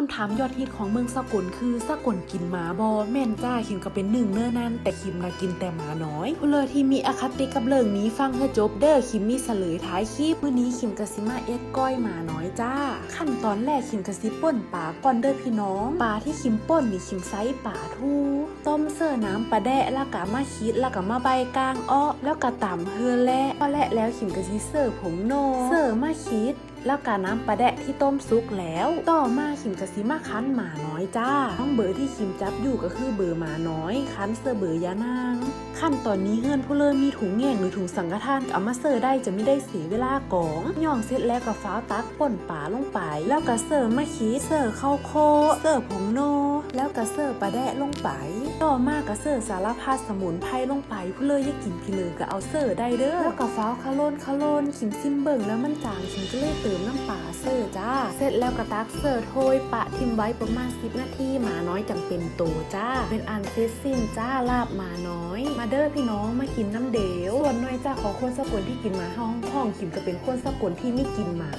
คำถามยอดฮิตของเมืองสกลคือสกลกินหมาบอแม่นจ้าคิมก็เป็นหนึ่งเนื้อนั้นแต่คิมนะกินแต่หมาน้อยผู้เลยที่มีอคติกับเรื่องนี้ฟังให้จบเด้อคิมมีเฉลยท้ายคลิปมื้อนี้คิมกะสิมาเอ็ดก้อยหมาน้อยจ้า ขั้นตอนแรกคิมกะสิป่นปลาก่อนเด้อพี่น้องปลาที่คิมป่นนี่คิมไซส์ปลาทูต้มเสื้อน้ำปลาแดะแล้วก็มาคิดแล้วก็มาใบกลางอ้อแล้วก็ต่ำเฮือและพอและแล้วคิมกะสิเสิร์ฟผงโนเสิร์ฟมาคิด แล้วกาน้ำปลาแดะที่ต้มซุกแล้ว ต่อมาขิมกะซิมาคั้นหมาน้อยจ้าห้องเบอร์ที่ขิมจับอยู่ก็คือเบอร์หมาน้อยคั้นเสื้อเบอร์ยานาง ขั้นตอนนี้เฮือนผู้เริ่มมีถุงแง่งหรือถุงสังฆทานเอามาเสิร์ฟได้จะไม่ได้เสียเวลากองย่องเสร็จแล้วก็ฟ้าวตักป่นป่าลงไป แล้วก็เสิร์ฟมะขีเสิร์ฟข้าวโค เสิร์ฟผงโน แล้วก็เสิร์ฟปลาแดะลงไป ต่อมาก็เสิร์ฟสารพัดสมุนไพรลงไปผู้เลยอยากกินพี่เลยก็เอาเสิร์ฟได้เด้อแล้วก็ฟ้าวคาโลนคาโลนขิมซิมเบิ่งแล้วมันจางขิมก็เลยเติมน้ำปลาเสิร์จ้า เสร็จแล้วก็ตักเสิร์โทยปะทิมไว้ประมาณ 10 นาทีหมาน้อยจังเป็นโตจ้า เป็นอันเสร็จสิ้นจ้าลาบหมาน้อย มาเด้อพี่น้องมากินน้ำเดวส่วนน้อยจ้าของคนสกลที่กินหมาห้องห้องขิมก็เป็นคนสกลที่ไม่กินหมา